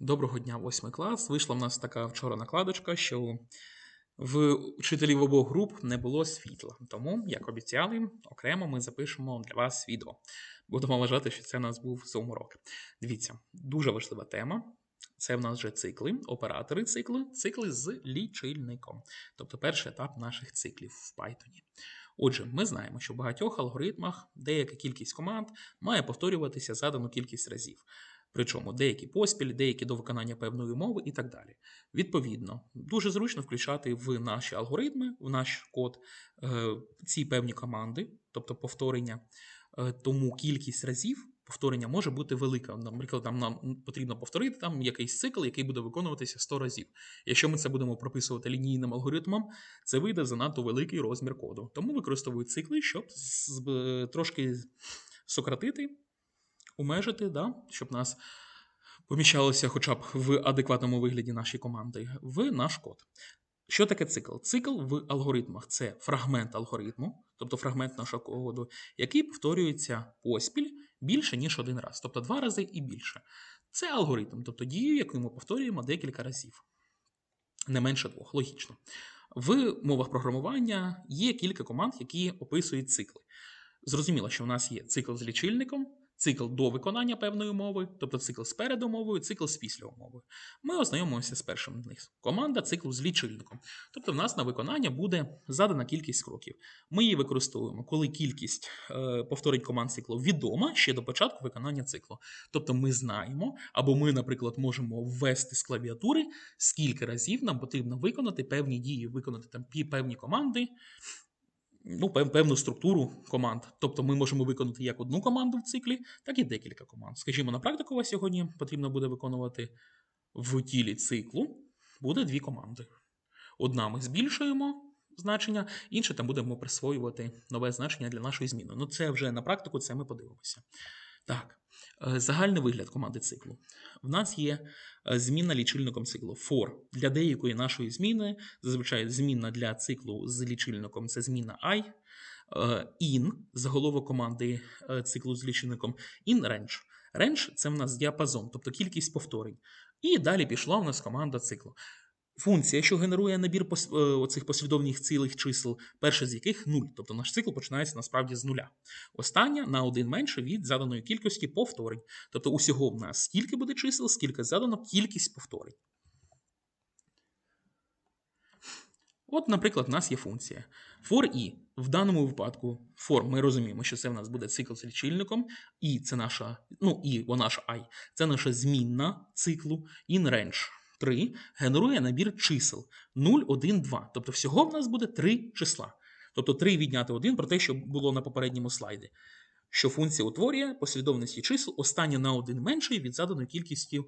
Доброго дня, восьмий клас. Вийшла в нас така вчора накладочка, що в вчителів обох груп не було світла. Тому, як обіцяли, окремо ми запишемо для вас відео. Будемо вважати, що це у нас був зоомурок. Дивіться, дуже важлива тема. Це в нас вже цикли, оператори цикли, цикли з лічильником. Тобто перший етап наших циклів в Python. Отже, ми знаємо, що в багатьох алгоритмах деяка кількість команд має повторюватися задану кількість разів. Причому деякі поспіль, деякі до виконання певної умови і так далі. Відповідно, дуже зручно включати в наші алгоритми, в наш код е, ці певні команди, тобто повторення, Е, тому кількість разів повторення може бути велика. Наприклад, там нам потрібно повторити там якийсь цикл, який буде виконуватися 100 разів. Якщо ми це будемо прописувати лінійним алгоритмом, це вийде занадто великий розмір коду. Тому використовують цикли, щоб е, трошки сократити, умежити, да, щоб нас поміщалося хоча б в адекватному вигляді наші команди в наш код. Що таке цикл? Цикл в алгоритмах це фрагмент алгоритму, тобто фрагмент нашого коду, який повторюється поспіль більше, ніж один раз, тобто два рази і більше. Це алгоритм, тобто дію, яку ми повторюємо декілька разів. Не менше двох, логічно. В мовах програмування є кілька команд, які описують цикли. Зрозуміло, що в нас є цикл з лічильником, цикл до виконання певної умови, тобто цикл з перед умовою, цикл з після умови. Ми ознайомимося з першим з них. Команда циклу з лічильником. Тобто в нас на виконання буде задана кількість кроків. Ми її використовуємо, коли кількість е, повторень команд циклу відома ще до початку виконання циклу. Тобто ми знаємо, або ми, наприклад, можемо ввести з клавіатури, скільки разів нам потрібно виконати певні дії, виконати там певні команди, ну, певну структуру команд. Тобто ми можемо виконати як одну команду в циклі, так і декілька команд. Скажімо, на практику вас сьогодні потрібно буде виконувати в тілі циклу буде дві команди. Одна ми збільшуємо значення, інше там будемо присвоювати нове значення для нашої зміни. Ну, це вже на практику, це ми подивимося. Так, е, загальний вигляд команди циклу. В нас є е, змінна лічильником циклу for. Для деякої нашої зміни, зазвичай змінна для циклу з лічильником це зміна i. Е, In заголовок команди циклу з лічильником in range. Range – це в нас діапазон, тобто кількість повторень. І далі пішла у нас команда циклу. Функція, що генерує набір пос- е, оцих послідовних цілих чисел, перше з яких 0. Тобто наш цикл починається насправді з нуля. Остання на один менше від заданої кількості повторень. Тобто усього в нас скільки буде чисел, скільки задано кількість повторень. От, наприклад, в нас є функція for i. В даному випадку for ми розуміємо, що це в нас буде цикл з лічильником, і це наша, ну і вона ж i, це наша змінна циклу in range 3 генерує набір чисел 0, 1, 2. Тобто всього в нас буде 3 числа. Тобто 3 відняти 1 про те, що було на попередньому слайді. Що функція утворює послідовності чисел останнє на 1 меншої від заданої кількості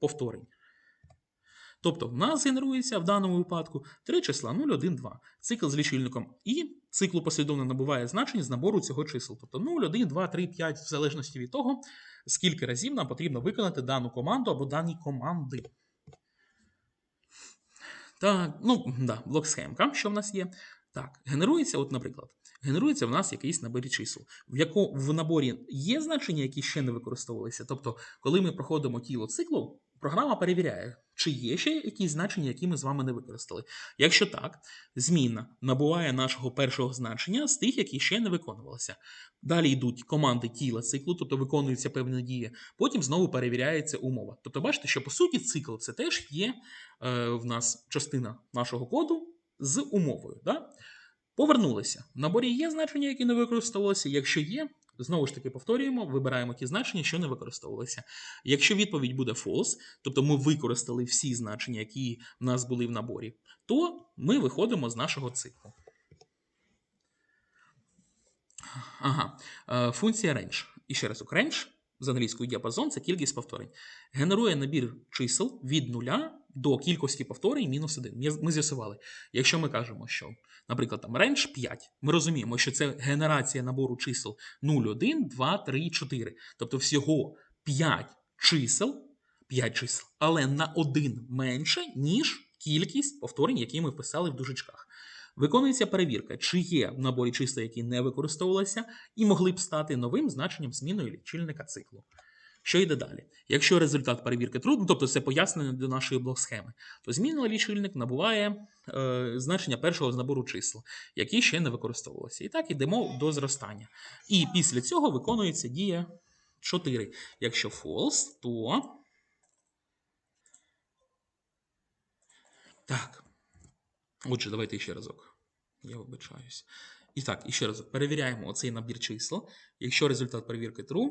повторень. Тобто в нас генерується в даному випадку три числа 0, 1, 2. Цикл з лічильником і циклу послідовно набуває значень з набору цього чисел. Тобто 0, 1, 2, 3, 5, в залежності від того, скільки разів нам потрібно виконати дану команду або дані команди. Так, ну, да, блок схемка, що в нас є. Так, генерується, от, наприклад, генерується в нас якийсь набір чисел, в якому в наборі є значення, які ще не використовувалися. Тобто, коли ми проходимо тіло циклу, програма перевіряє, чи є ще якісь значення, які ми з вами не використали. Якщо так, зміна набуває нашого першого значення з тих, які ще не виконувалися. Далі йдуть команди тіла циклу, тобто виконуються певні дії, потім знову перевіряється умова. Тобто, бачите, що по суті цикл це теж є е, в нас частина нашого коду з умовою. Да? Повернулися. В наборі є значення, які не використовувалися. Якщо є, знову ж таки повторюємо, вибираємо ті значення, що не використовувалися. Якщо відповідь буде false, тобто ми використали всі значення, які в нас були в наборі, то ми виходимо з нашого циклу. Ага, е, функція range. І ще раз, range з англійською діапазон це кількість повторень. Генерує набір чисел від нуля до кількості повторень мінус 1. Ми з'ясували. Якщо ми кажемо, що, наприклад, там range 5, ми розуміємо, що це генерація набору чисел 0, 1, 2, 3, 4. Тобто всього 5 чисел, 5 чисел, але на один менше, ніж кількість повторень, які ми вписали в дужечках. Виконується перевірка, чи є в наборі числа, які не використовувалися, і могли б стати новим значенням зміною лічильника циклу. Що йде далі? Якщо результат перевірки ну, тобто це пояснення до нашої блок-схеми, то змінний лічильник набуває е, значення першого з набору чисел, які ще не використовувалися. І так йдемо до зростання. І після цього виконується дія 4. Якщо false, то. Так. Отже, давайте ще разок. Я вибачаюсь. І так, і ще раз перевіряємо оцей набір чисел. Якщо результат перевірки true,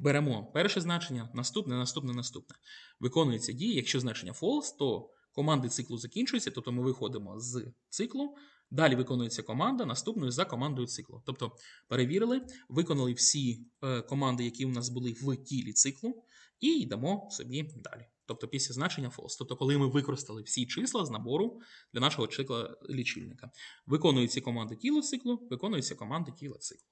беремо перше значення, наступне, наступне, наступне. Виконується дія. Якщо значення false, то команди циклу закінчуються, тобто ми виходимо з циклу. Далі виконується команда наступною за командою циклу. Тобто перевірили, виконали всі е, команди, які у нас були в тілі циклу, і йдемо собі далі. Тобто після значення false. Тобто, коли ми використали всі числа з набору для нашого числа лічильника. Виконуються команди тіла циклу, виконуються команди тіла циклу.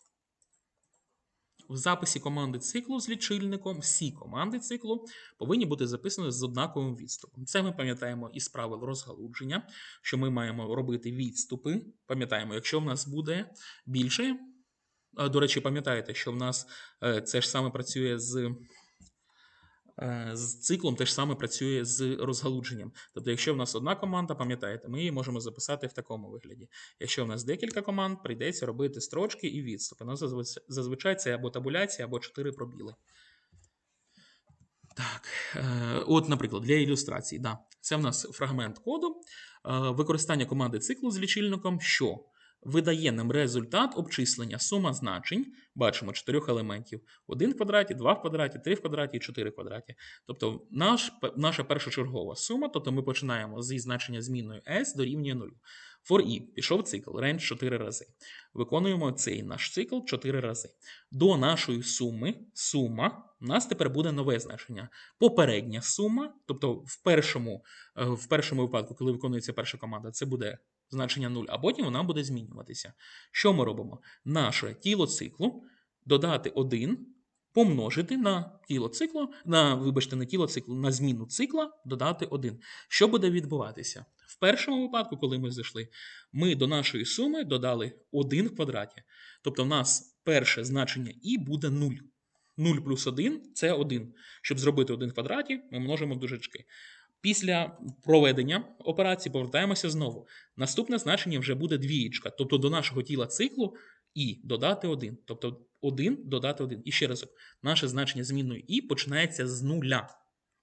В записі команди циклу з лічильником всі команди циклу повинні бути записані з однаковим відступом. Це ми пам'ятаємо із правил розгалудження, що ми маємо робити відступи. Пам'ятаємо, якщо в нас буде більше. До речі, пам'ятаєте, що в нас е, це ж саме працює з. Е, З циклом теж саме працює з розгалудженням. Тобто, якщо в нас одна команда, пам'ятаєте, ми її можемо записати в такому вигляді. Якщо в нас декілька команд, прийдеться робити строчки і відступи. Ну, зазвичай- це або табуляція, або 4 пробіли. Так, е, от, наприклад, для ілюстрації, да, це в нас фрагмент коду, е, використання команди циклу з лічильником, що видає нам результат обчислення сума значень, бачимо, чотирьох елементів: 1 в квадраті, 2 в квадраті, 3 в квадраті і 4 в квадраті. Тобто наш, наша першочергова сума, тобто ми починаємо зі значення змінною s дорівнює 0. For i пішов цикл, range 4 рази. Виконуємо цей наш цикл 4 рази. До нашої суми, сума, у нас тепер буде нове значення. Попередня сума, тобто в першому, е, в першому випадку, коли виконується перша команда, це буде значення 0, а потім вона буде змінюватися. Що ми робимо? Наше тіло циклу додати 1, помножити на тіло циклу, на, вибачте, на тіло циклу, на зміну цикла додати 1. Що буде відбуватися? В першому випадку, коли ми зайшли, ми до нашої суми додали 1 в квадраті. Тобто в нас перше значення і буде 0. 0 плюс 1 це 1. Щоб зробити 1 в квадраті, ми множимо дужечки. Після проведення операції повертаємося знову. Наступне значення вже буде двієчка, тобто до нашого тіла циклу і додати 1. Тобто 1 додати 1. І ще разок, наше значення змінної і починається з нуля.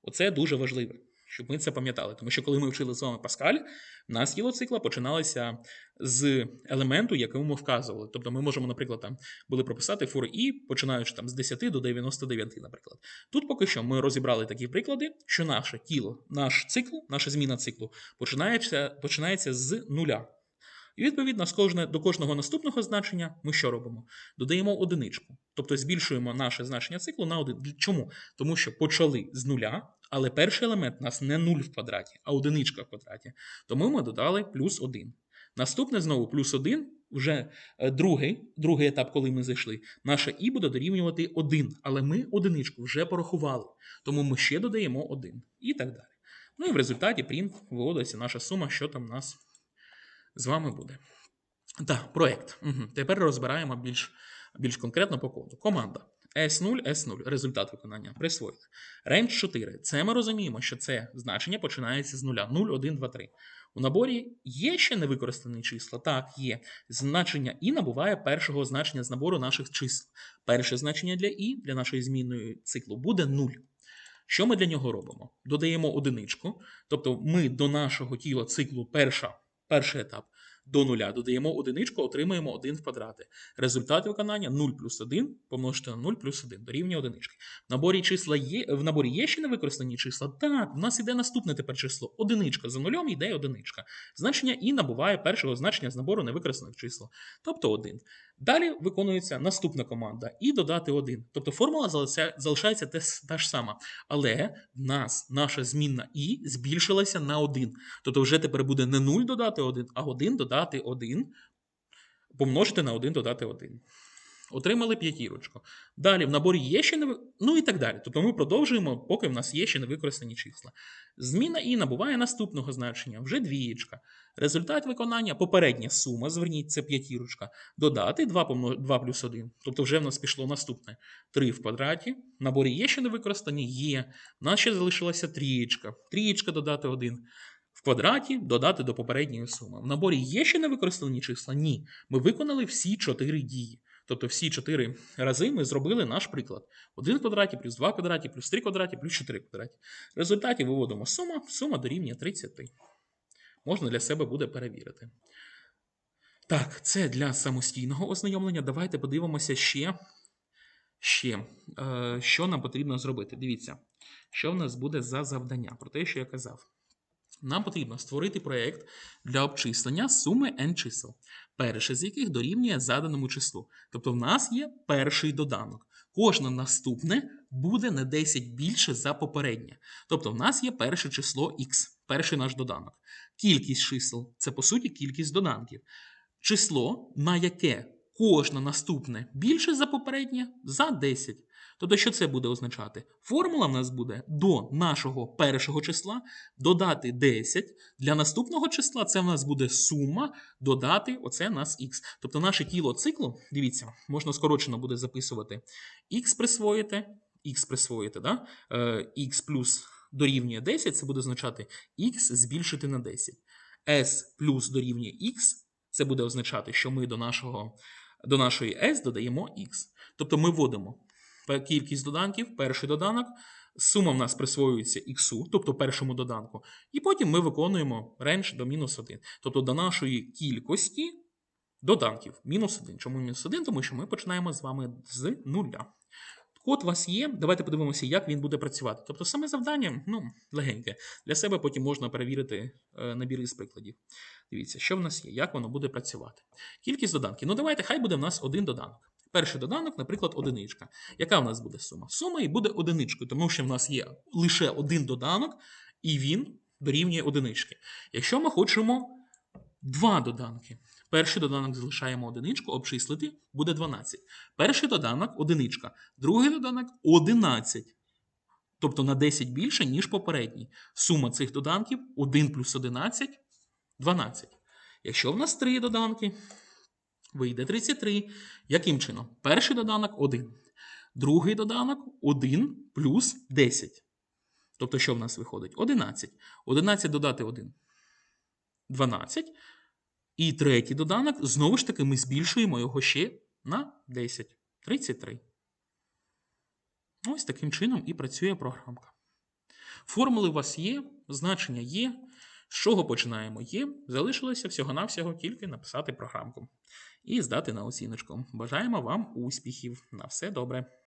Оце дуже важливо, щоб ми це пам'ятали. Тому що коли ми вчили з вами Паскаль, в нас тіло цикла починалося з елементу, який ми вказували. Тобто ми можемо, наприклад, там були прописати for і, починаючи там з 10 до 99, наприклад. Тут поки що ми розібрали такі приклади, що наше тіло, наш цикл, наша зміна циклу починається, починається з нуля. І відповідно з кожне, до кожного наступного значення ми що робимо? Додаємо одиничку. Тобто збільшуємо наше значення циклу на один. Чому? Тому що почали з нуля, але перший елемент у нас не 0 в квадраті, а одиничка в квадраті. Тому ми додали плюс 1. Наступне знову плюс 1, вже е, другий, другий етап, коли ми зайшли, наше і буде дорівнювати 1, але ми одиничку вже порахували. Тому ми ще додаємо 1 і так далі. Ну і в результаті print виводиться наша сума, що там у нас з вами буде. Так, проєкт. Угу. Тепер розбираємо більш, більш конкретно по коду. Команда S0, S0, результат виконання. Присвоїти. Range 4. Це ми розуміємо, що це значення починається з нуля. 0, 1, 2, 3. У наборі є ще невикористані числа? Так, є. Значення і набуває першого значення з набору наших чисел. Перше значення для і для нашої змінної циклу буде 0. Що ми для нього робимо? Додаємо одиничку, тобто ми до нашого тіла циклу перша, перший етап до нуля додаємо одиничку, отримаємо 1 в квадраті. Результат виконання 0 плюс 1 помножити на 0 плюс 1 дорівнює одинички. В наборі числа є, в наборі є ще невикористані числа? Так, в нас іде наступне тепер число. Одиничка за нулем йде одиничка. Значення і набуває першого значення з набору невикористаних чисел, тобто 1. Далі виконується наступна команда і додати 1. Тобто формула залишається- та ж сама. Але в нас наша змінна і збільшилася на 1. Тобто вже тепер буде не 0 додати 1, а 1 додати 1, помножити на 1 додати 1. Отримали п'ятірочку. Далі в наборі є ще не ну і так далі. Тобто ми продовжуємо, поки в нас є ще невикористані числа. Зміна і набуває наступного значення, вже двієчка. Результат виконання попередня сума, зверніть, це п'ятірочка, додати 2, помно- 2 плюс 1. Тобто вже в нас пішло наступне 3 в квадраті. В наборі є ще не використані? Є. У нас ще залишилася трієчка. Трієчка додати 1. Квадраті додати до попередньої суми. В наборі є ще не використані числа? Ні. Ми виконали всі 4 дії. Тобто всі 4 рази ми зробили наш приклад. 1 квадраті, плюс 2 квадраті, плюс 3 квадраті, плюс 4 квадраті. В результаті виводимо сума, сума дорівнює 30. Можна для себе буде перевірити. Так, це для самостійного ознайомлення. Давайте подивимося ще, ще е, що нам потрібно зробити. Дивіться, що в нас буде за завдання, про те, що я казав. Нам потрібно створити проєкт для обчислення суми n чисел, перше з яких дорівнює заданому числу. Тобто в нас є перший доданок. Кожне наступне буде на 10 більше за попереднє. Тобто в нас є перше число x, перший наш доданок. Кількість чисел це по суті кількість доданків. Число, на яке кожне наступне більше за попереднє, за 10. Тобто, що це буде означати? Формула в нас буде до нашого першого числа додати 10. Для наступного числа це в нас буде сума додати оце нас х. Тобто наше тіло циклу, дивіться, можна скорочено буде записувати х присвоїти, х присвоїти, да? е, х плюс дорівнює 10, це буде означати х збільшити на 10. s плюс дорівнює х, це буде означати, що ми до, нашого, до нашої s додаємо X. Тобто ми вводимо кількість доданків, перший доданок, сума в нас присвоюється X, тобто першому доданку, і потім ми виконуємо рендж до мінус 1. Тобто до нашої кількості доданків мінус 1. Чому мінус 1? Тому що ми починаємо з вами з нуля. Код у вас є. Давайте подивимося, як він буде працювати. Тобто, саме завдання ну, легеньке. Для себе потім можна перевірити е, набір із прикладів. Дивіться, що в нас є, як воно буде працювати. Кількість доданків. Ну, давайте, хай буде в нас один доданок. Перший доданок, наприклад, одиничка. Яка в нас буде сума? Сума і буде одиничкою, тому що в нас є лише один доданок, і він дорівнює одинички. Якщо ми хочемо два доданки, перший доданок залишаємо одиничку, обчислити буде 12. Перший доданок одиничка, другий доданок 11. Тобто на 10 більше, ніж попередній. Сума цих доданків 1 плюс 11 12. Якщо в нас три доданки, вийде 33. Яким чином? Перший доданок 1. Другий доданок 1 плюс 10. Тобто, що в нас виходить? 11. 11 додати 1. 12. І третій доданок, знову ж таки, ми збільшуємо його ще на 10. 33. Ось таким чином і працює програмка. Формули у вас є, значення є. З чого починаємо? Є. Залишилося всього-навсього тільки написати програмку і здати на оціночку. Бажаємо вам успіхів. На все добре.